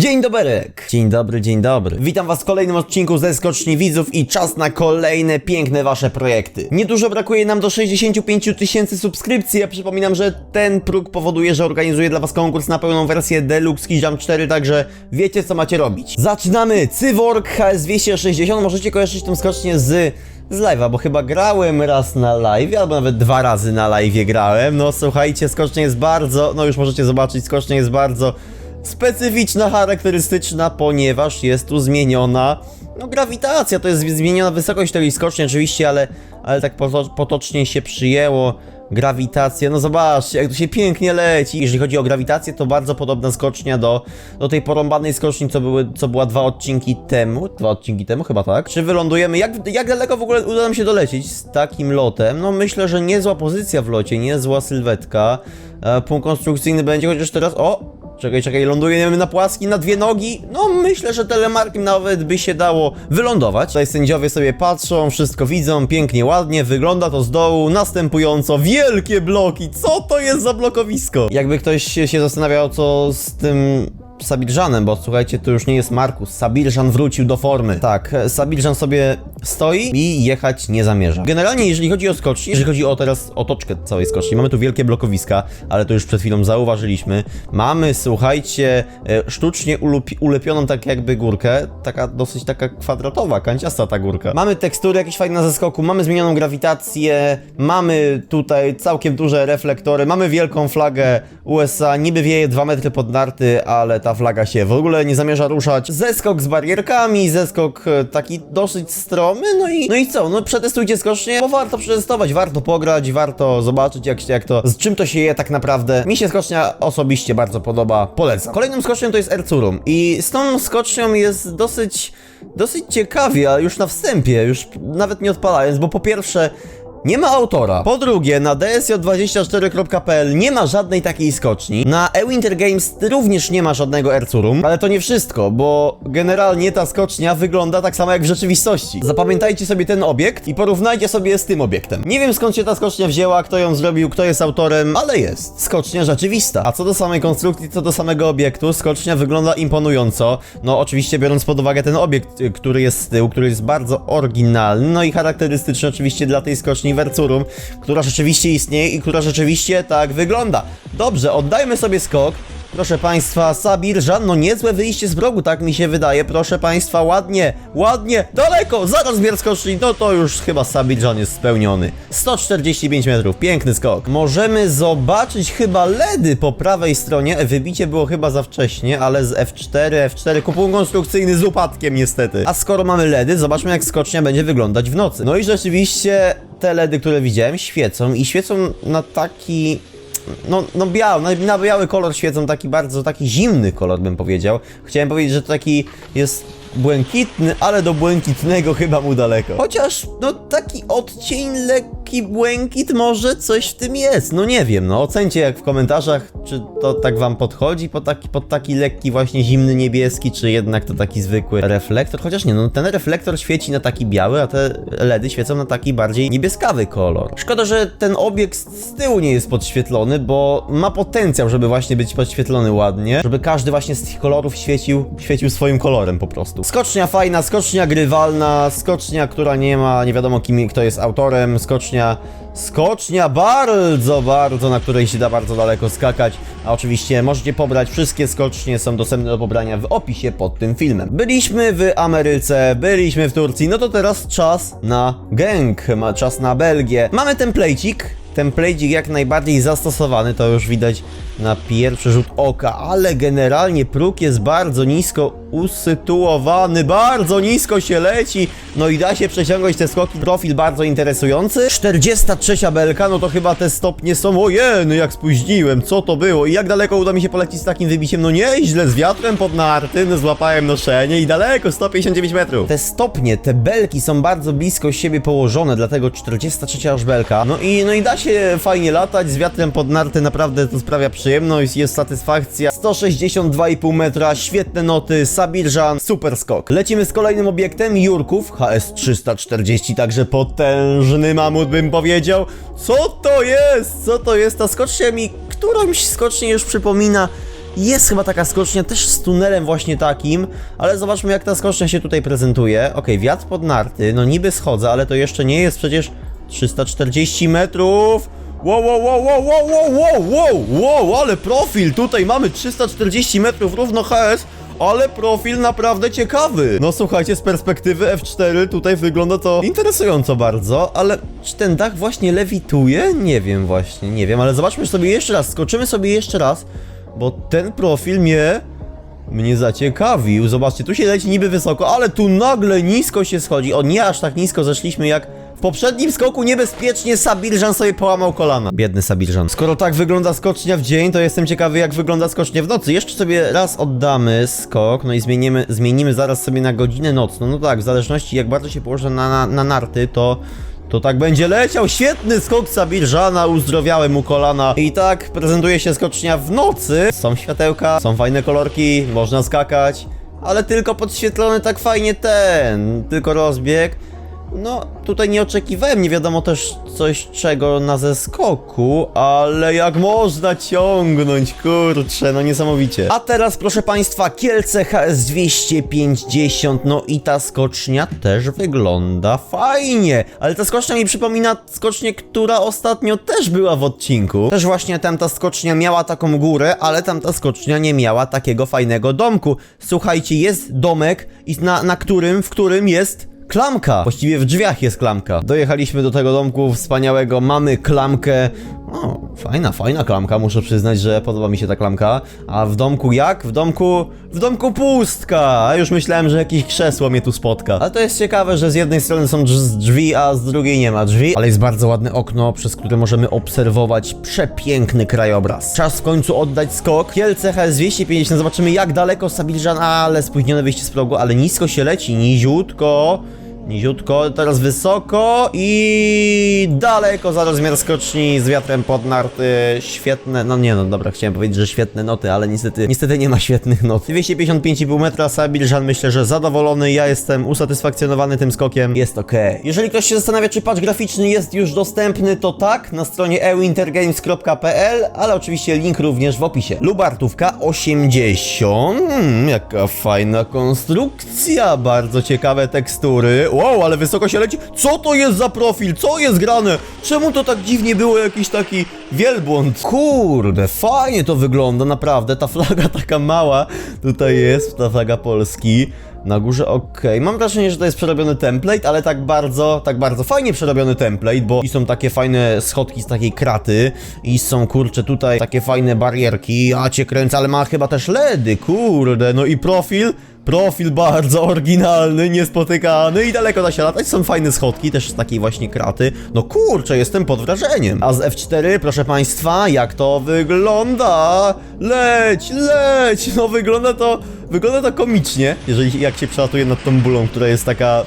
Dzień doberek! Dzień dobry, dzień dobry. Witam was w kolejnym odcinku ze Skoczni Widzów i czas na kolejne piękne wasze projekty. Niedużo brakuje nam do 65 tysięcy subskrypcji, ja przypominam, że ten próg powoduje, że organizuję dla was konkurs na pełną wersję Deluxe Jam 4, także wiecie co macie robić. Zaczynamy! Cyborg HS260, możecie kojarzyć tą skocznię z z live'a, bo chyba grałem raz na live, albo nawet dwa razy na live grałem. No słuchajcie, skocznia jest bardzo, no już możecie zobaczyć, skocznia jest bardzo specyficzna, charakterystyczna, ponieważ jest tu zmieniona no grawitacja, to jest zmieniona wysokość tej skoczni oczywiście, ale, ale tak poto- potocznie się przyjęło grawitacja, no zobaczcie jak to się pięknie leci. Jeżeli chodzi o grawitację, to bardzo podobna skocznia do, do tej porąbanej skoczni, co, były, co była dwa odcinki temu, dwa odcinki temu chyba tak. Czy wylądujemy, jak, jak daleko w ogóle uda nam się dolecieć z takim lotem? No myślę, że niezła pozycja w locie, niezła sylwetka. E, punkt konstrukcyjny będzie, chociaż teraz, o, Czekaj, czekaj, lądujemy na płaski, na dwie nogi. No, myślę, że telemarkiem nawet by się dało wylądować. Tutaj sędziowie sobie patrzą, wszystko widzą, pięknie, ładnie, wygląda to z dołu, następująco wielkie bloki. Co to jest za blokowisko? Jakby ktoś się zastanawiał, co z tym Sabirżanem, bo słuchajcie, to już nie jest Markus. Sabirżan wrócił do formy. Tak, Sabirżan sobie stoi i jechać nie zamierza. Generalnie, jeżeli chodzi o skoczni, jeżeli chodzi o teraz otoczkę całej skoczni, mamy tu wielkie blokowiska, ale to już przed chwilą zauważyliśmy. Mamy, słuchajcie, e, sztucznie ulepioną tak jakby górkę, taka dosyć taka kwadratowa, kanciasta ta górka. Mamy tekstury jakieś fajne na zeskoku, mamy zmienioną grawitację, mamy tutaj całkiem duże reflektory, mamy wielką flagę USA, niby wieje 2 metry pod narty, ale ta flaga się w ogóle nie zamierza ruszać. Zeskok z barierkami, zeskok e, taki dosyć stromy, no i, no i co, no przetestujcie skocznie, bo warto przetestować, warto pograć, warto zobaczyć jak, jak to, z czym to się je tak naprawdę. Mi się skocznia osobiście bardzo podoba, polecam. Kolejnym skocznią to jest Erzurum i z tą skocznią jest dosyć, dosyć ciekawie, ale już na wstępie, już nawet nie odpalając, bo po pierwsze nie ma autora. Po drugie, na dsj24.pl nie ma żadnej takiej skoczni. Na eWinter Games również nie ma żadnego Erzurum. Ale to nie wszystko, bo generalnie ta skocznia wygląda tak samo jak w rzeczywistości. Zapamiętajcie sobie ten obiekt i porównajcie sobie z tym obiektem. Nie wiem skąd się ta skocznia wzięła, kto ją zrobił, kto jest autorem, ale jest. Skocznia rzeczywista. A co do samej konstrukcji, co do samego obiektu, skocznia wygląda imponująco. No oczywiście biorąc pod uwagę ten obiekt, y, który jest z tyłu, który jest bardzo oryginalny, no i charakterystyczny oczywiście dla tej skoczni Vercurum, która rzeczywiście istnieje i która rzeczywiście tak wygląda. Dobrze, oddajmy sobie skok. Proszę Państwa, Sabirżan, no niezłe wyjście z progu, tak mi się wydaje. Proszę Państwa, ładnie, ładnie, daleko, zaraz zbier skoczni, no to już chyba Sabirżan jest spełniony. 145 metrów, piękny skok. Możemy zobaczyć chyba LEDy po prawej stronie. Wybicie było chyba za wcześnie, ale z F4, F4, kupon konstrukcyjny z upadkiem niestety. A skoro mamy LEDy, zobaczmy jak skocznia będzie wyglądać w nocy. No i rzeczywiście te LEDy, które widziałem, świecą i świecą na taki no, no biały, na, na biały kolor świecą taki bardzo, taki zimny kolor bym powiedział. Chciałem powiedzieć, że to taki jest błękitny, ale do błękitnego chyba mu daleko. Chociaż, no taki odcień lekki błękit może coś w tym jest, no nie wiem, no ocencie jak w komentarzach, czy to tak wam podchodzi pod taki, pod taki lekki właśnie zimny niebieski, czy jednak to taki zwykły reflektor, chociaż nie, no ten reflektor świeci na taki biały, a te LEDy świecą na taki bardziej niebieskawy kolor. Szkoda, że ten obiekt z tyłu nie jest podświetlony, bo ma potencjał, żeby właśnie być podświetlony ładnie, żeby każdy właśnie z tych kolorów świecił, świecił swoim kolorem po prostu. Skocznia fajna, skocznia grywalna, skocznia, która nie ma, nie wiadomo kim, kto jest autorem, skocznia, skocznia bardzo, bardzo, na której się da bardzo daleko skakać, a oczywiście możecie pobrać, wszystkie skocznie są dostępne do pobrania w opisie pod tym filmem. Byliśmy w Ameryce, byliśmy w Turcji, no to teraz czas na gang, czas na Belgię. Mamy template'ik, template'ik jak najbardziej zastosowany, to już widać na pierwszy rzut oka, ale generalnie próg jest bardzo nisko usytuowany, bardzo nisko się leci, no i da się przeciągać te skoki, profil bardzo interesujący. 43 belka, no to chyba te stopnie są, ojeny, jak spóźniłem, co to było? I jak daleko uda mi się polecić z takim wybiciem, no nieźle, z wiatrem pod narty, no złapałem noszenie i daleko, 159 metrów. Te stopnie, te belki są bardzo blisko siebie położone, dlatego 43 aż belka, no i, no i da się fajnie latać, z wiatrem pod narty naprawdę to sprawia przyjemność, jest satysfakcja, 162,5 metra, świetne noty, Sabirżan, super skok. Lecimy z kolejnym obiektem, Jurków, HS340, także potężny mamut bym powiedział. Co to jest? Co to jest? Ta skocznia mi którąś skocznię już przypomina Jest chyba taka skocznia też z tunelem właśnie takim, ale zobaczmy jak ta skocznia się tutaj prezentuje. Okej, wiatr pod narty, no niby schodzę, ale to jeszcze nie jest przecież 340 metrów. Wow, wow, wow, wow, wow, wow, wow, wow, ale profil, tutaj mamy 340 metrów równo HS, ale profil naprawdę ciekawy. No słuchajcie, z perspektywy F4 tutaj wygląda to interesująco bardzo, ale czy ten dach właśnie lewituje? Nie wiem właśnie, nie wiem, ale zobaczmy sobie jeszcze raz, skoczymy sobie jeszcze raz, bo ten profil mnie mnie zaciekawił. Zobaczcie, tu się leci niby wysoko, ale tu nagle nisko się schodzi. O, nie aż tak nisko zeszliśmy jak w poprzednim skoku niebezpiecznie Sabirżan sobie połamał kolana. Biedny Sabirżan. Skoro tak wygląda skocznia w dzień, to jestem ciekawy jak wygląda skocznia w nocy. Jeszcze sobie raz oddamy skok, no i zmienimy, zmienimy zaraz sobie na godzinę nocną. No tak, w zależności jak bardzo się położę na, na, na narty, to... To tak będzie leciał, świetny skok Sabirżana, uzdrowiałem mu kolana. I tak prezentuje się skocznia w nocy. Są światełka, są fajne kolorki, można skakać. Ale tylko podświetlony tak fajnie ten, tylko rozbieg no, tutaj nie oczekiwałem, nie wiadomo też coś czego na zeskoku, ale jak można ciągnąć, kurczę, no niesamowicie. A teraz, proszę Państwa, Kielce HS 250, no i ta skocznia też wygląda fajnie, ale ta skocznia mi przypomina skocznię, która ostatnio też była w odcinku. Też właśnie tamta skocznia miała taką górę, ale tamta skocznia nie miała takiego fajnego domku. Słuchajcie, jest domek, i na, na którym, w którym jest Klamka! Właściwie w drzwiach jest klamka. Dojechaliśmy do tego domku wspaniałego, mamy klamkę. O, fajna, fajna klamka, muszę przyznać, że podoba mi się ta klamka. A w domku jak? W domku... W domku pustka! A już myślałem, że jakieś krzesło mnie tu spotka. Ale to jest ciekawe, że z jednej strony są drz- drzwi, a z drugiej nie ma drzwi. Ale jest bardzo ładne okno, przez które możemy obserwować przepiękny krajobraz. Czas w końcu oddać skok. Kielce HS 250, zobaczymy jak daleko Sabilżan, ale spóźnione wyjście z progu, ale nisko się leci, niziutko. Niziutko, teraz wysoko i daleko za rozmiar skoczni z wiatrem pod narty. Świetne, no nie no, dobra, chciałem powiedzieć, że świetne noty, ale niestety, niestety nie ma świetnych not. 255,5 metra, Sabilżan myślę, że zadowolony, ja jestem usatysfakcjonowany tym skokiem, jest ok. Jeżeli ktoś się zastanawia, czy patch graficzny jest już dostępny, to tak, na stronie ewintergames.pl, ale oczywiście link również w opisie. Lubartówka 80, hmm, jaka fajna konstrukcja, bardzo ciekawe tekstury. Wow, ale wysoko się leci. Co to jest za profil? Co jest grane? Czemu to tak dziwnie było jakiś taki wielbłąd? Kurde, fajnie to wygląda, naprawdę. Ta flaga taka mała tutaj jest, ta flaga Polski. Na górze okej. Mam wrażenie, że to jest przerobiony template, ale tak bardzo, tak bardzo fajnie przerobiony template, bo i są takie fajne schodki z takiej kraty i są kurcze tutaj takie fajne barierki. Ja cię kręcę, ale ma chyba też LEDy, kurde. No i profil Profil bardzo oryginalny, niespotykany i daleko da się latać. Są fajne schodki, też z takiej właśnie kraty. No kurczę, jestem pod wrażeniem. A z F4, proszę państwa, jak to wygląda? Leć, leć! No wygląda to, wygląda to komicznie, jeżeli jak się przelatuje nad tą bulą, która jest taka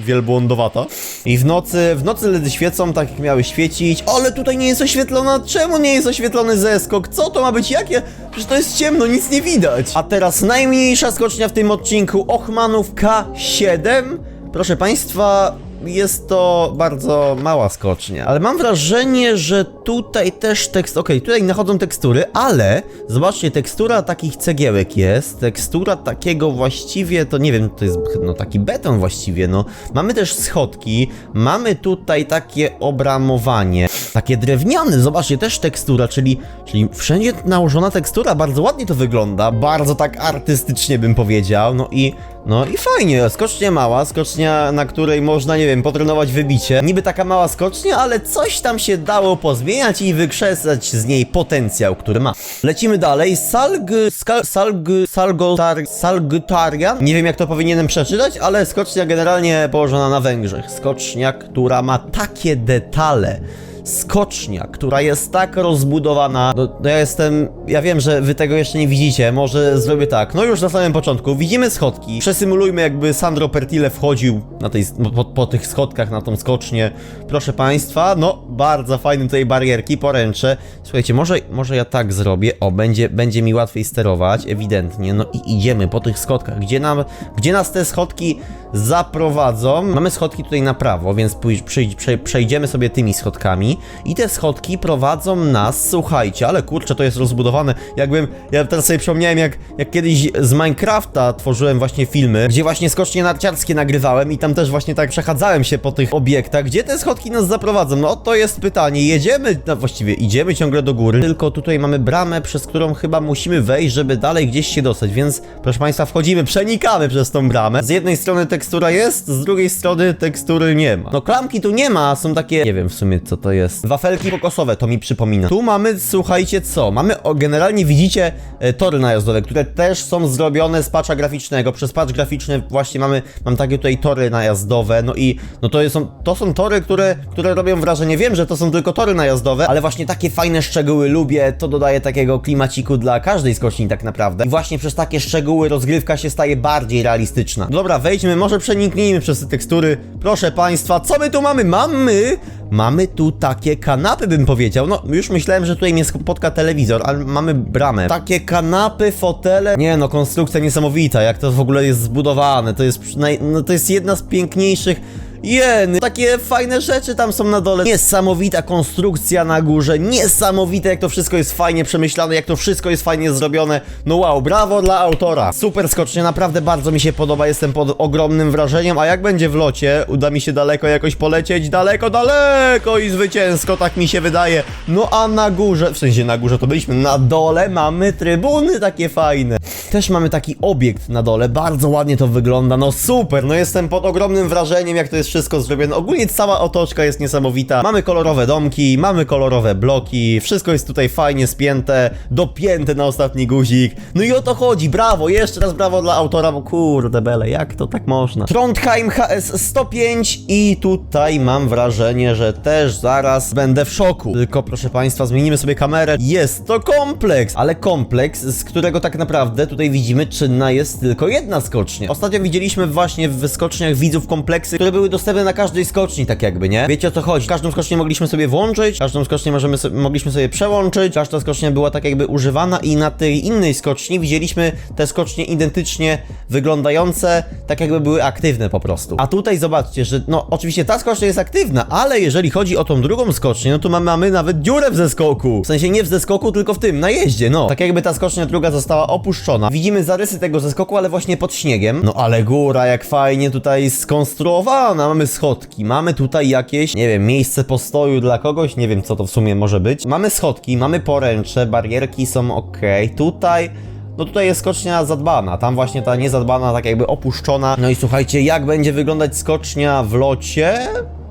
wielbłądowata. I w nocy, w nocy LEDy świecą tak jak miały świecić, ale tutaj nie jest oświetlona, czemu nie jest oświetlony zeskok? Co to ma być? Jakie? Przecież to jest ciemno, nic nie widać. A teraz najmniejsza skocznia w tym odcinku, Ochmanów K7. Proszę państwa, jest to bardzo mała skocznia, ale mam wrażenie, że tutaj też tekst, okej, tutaj nachodzą tekstury, ale zobaczcie, tekstura takich cegiełek jest, tekstura takiego właściwie, to nie wiem, to jest no taki beton właściwie, no. Mamy też schodki, mamy tutaj takie obramowanie, takie drewniane, zobaczcie, też tekstura, czyli, czyli wszędzie nałożona tekstura, bardzo ładnie to wygląda, bardzo tak artystycznie bym powiedział, no i no i fajnie, skocznia mała, skocznia, na której można, nie wiem, potrenować wybicie. Niby taka mała skocznia, ale coś tam się dało pozmieniać i wykrzesać z niej potencjał, który ma. Lecimy dalej. Salg... Skal, salg... Salgotar... Salgutarian? Nie wiem, jak to powinienem przeczytać, ale skocznia generalnie położona na Węgrzech. Skocznia, która ma takie detale skocznia, która jest tak rozbudowana. No, no ja jestem. Ja wiem, że wy tego jeszcze nie widzicie. Może zrobię tak. No już na samym początku. Widzimy schodki. Przesymulujmy, jakby Sandro Pertile wchodził na tej, po, po tych schodkach na tą skocznię. Proszę państwa, no bardzo fajne tutaj barierki, poręcze. Słuchajcie, może, może ja tak zrobię. O, będzie, będzie mi łatwiej sterować, ewidentnie. No i idziemy po tych schodkach. Gdzie, nam, gdzie nas te schodki zaprowadzą? Mamy schodki tutaj na prawo, więc pój- przyjdź- prze- przejdziemy sobie tymi schodkami. I te schodki prowadzą nas, słuchajcie, ale kurczę, to jest rozbudowane, jakbym, ja teraz sobie przypomniałem, jak, jak kiedyś z Minecrafta tworzyłem właśnie filmy, gdzie właśnie skocznie narciarskie nagrywałem i tam też właśnie tak przechadzałem się po tych obiektach, gdzie te schodki nas zaprowadzą, no to jest pytanie, jedziemy, no właściwie idziemy ciągle do góry, tylko tutaj mamy bramę, przez którą chyba musimy wejść, żeby dalej gdzieś się dostać, więc proszę Państwa, wchodzimy, przenikamy przez tą bramę, z jednej strony tekstura jest, z drugiej strony tekstury nie ma, no klamki tu nie ma, są takie, nie wiem w sumie co to jest, wafelki kokosowe, to mi przypomina, tu mamy, słuchajcie co, mamy, o, generalnie widzicie e, tory najazdowe, które też są zrobione z patcha graficznego, przez patch graficzny właśnie mamy, mam takie tutaj tory najazdowe, no i no to są, to są tory, które, które robią wrażenie, wiem, że to są tylko tory najazdowe, ale właśnie takie fajne szczegóły lubię, to dodaje takiego klimaciku dla każdej skoczni tak naprawdę. I właśnie przez takie szczegóły rozgrywka się staje bardziej realistyczna. Dobra, wejdźmy, może przeniknijmy przez te tekstury. Proszę Państwa, co my tu mamy? Mamy... Mamy tu takie kanapy, bym powiedział. No, już myślałem, że tutaj mnie spotka telewizor, ale mamy bramę. Takie kanapy, fotele. Nie no, konstrukcja niesamowita, jak to w ogóle jest zbudowane. To jest, no, to jest jedna z piękniejszych Jeny, takie fajne rzeczy tam są na dole. Niesamowita konstrukcja na górze, niesamowite jak to wszystko jest fajnie przemyślane, jak to wszystko jest fajnie zrobione. No wow, brawo dla autora. Super skocznie, naprawdę bardzo mi się podoba, jestem pod ogromnym wrażeniem, a jak będzie w locie, uda mi się daleko jakoś polecieć, daleko, daleko i zwycięsko, tak mi się wydaje. No a na górze, w sensie na górze to byliśmy, na dole mamy trybuny takie fajne. Też mamy taki obiekt na dole, bardzo ładnie to wygląda, no super, no jestem pod ogromnym wrażeniem, jak to jest wszystko zrobione. Ogólnie cała otoczka jest niesamowita. Mamy kolorowe domki, mamy kolorowe bloki, wszystko jest tutaj fajnie spięte, dopięte na ostatni guzik. No i o to chodzi, brawo, jeszcze raz brawo dla autora, bo kurde bele, jak to tak można? Trondheim HS 105 i tutaj mam wrażenie, że też zaraz będę w szoku. Tylko proszę Państwa, zmienimy sobie kamerę. Jest to kompleks, ale kompleks, z którego tak naprawdę tutaj widzimy, czynna jest tylko jedna skocznia. Ostatnio widzieliśmy właśnie w skoczniach widzów kompleksy, które były dostępne na każdej skoczni, tak jakby, nie? Wiecie o co chodzi? Każdą skocznię mogliśmy sobie włączyć, każdą skocznię możemy so mogliśmy sobie przełączyć, każda skocznia była tak jakby używana i na tej innej skoczni widzieliśmy te skocznie identycznie wyglądające, tak jakby były aktywne po prostu. A tutaj zobaczcie, że no oczywiście ta skocznia jest aktywna, ale jeżeli chodzi o tą drugą skocznię, no to mamy, mamy nawet dziurę w zeskoku. W sensie nie w zeskoku, tylko w tym, na jeździe, no. Tak jakby ta skocznia druga została opuszczona. Widzimy zarysy tego zeskoku, ale właśnie pod śniegiem. No ale góra, jak fajnie tutaj skonstruowana. Mamy schodki, mamy tutaj jakieś, nie wiem, miejsce postoju dla kogoś, nie wiem co to w sumie może być. Mamy schodki, mamy poręcze, barierki są ok. Tutaj no tutaj jest skocznia zadbana, tam właśnie ta niezadbana, tak jakby opuszczona. No i słuchajcie, jak będzie wyglądać skocznia w locie?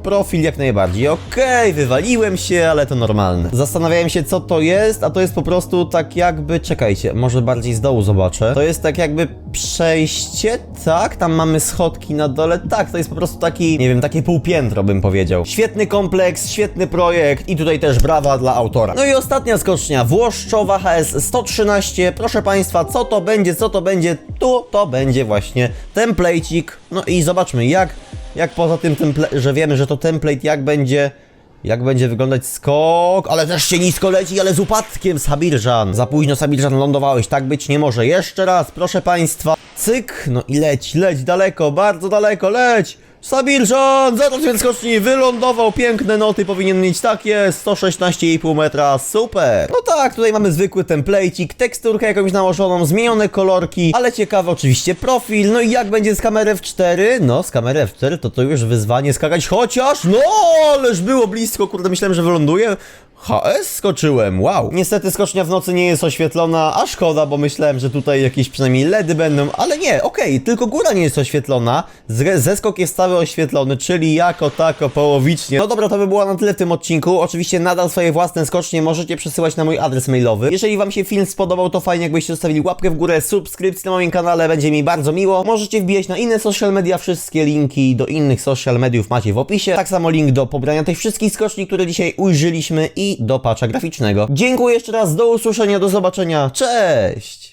Profil jak najbardziej. Okej, wywaliłem się, ale to normalne. Zastanawiałem się, co to jest, a to jest po prostu tak jakby. Czekajcie, może bardziej z dołu zobaczę. To jest tak jakby przejście, tak? Tam mamy schodki na dole. Tak, to jest po prostu taki, nie wiem, takie półpiętro bym powiedział. Świetny kompleks, świetny projekt i tutaj też brawa dla autora. No i ostatnia skocznia, Włoszczowa HS 113. Proszę Państwa, co to będzie, co to będzie? Tu to będzie właśnie template'ik. No i zobaczmy, jak jak poza tym, że wiemy, że to template, jak będzie. Jak będzie wyglądać skok, ale też się nisko leci, ale z upadkiem Sabirżan. Za późno Sabirżan lądowałeś, tak być nie może. Jeszcze raz, proszę państwa. Cyk, no i leć, leć daleko, bardzo daleko, leć. Sabirżan, zaraz więc skoczni, wylądował, piękne noty, powinien mieć takie, 116,5 metra, super. No tak, tutaj mamy zwykły template'ik, teksturkę jakąś nałożoną, zmienione kolorki, ale ciekawy oczywiście profil, no i jak będzie z kamery F4? No, z kamery F4 to to już wyzwanie skakać, chociaż, no, ależ było blisko, kurde, myślałem, że wyląduję. HS skoczyłem, wow. Niestety skocznia w nocy nie jest oświetlona, a szkoda, bo myślałem, że tutaj jakieś przynajmniej LEDy będą, ale nie, okej, tylko góra nie jest oświetlona, zeskok jest cały oświetlony, czyli jako tako połowicznie. No dobra, to by było na tyle w tym odcinku. Oczywiście nadal swoje własne skocznie możecie przesyłać na mój adres mailowy. Jeżeli wam się film spodobał, to fajnie jakbyście zostawili łapkę w górę, subskrypcję na moim kanale, będzie mi bardzo miło. Możecie wbijać na inne social media, wszystkie linki do innych social mediów macie w opisie. Tak samo link do pobrania tych wszystkich skoczni, które dzisiaj ujrzyliśmy i do patcha graficznego. Dziękuję jeszcze raz, do usłyszenia, do zobaczenia, cześć!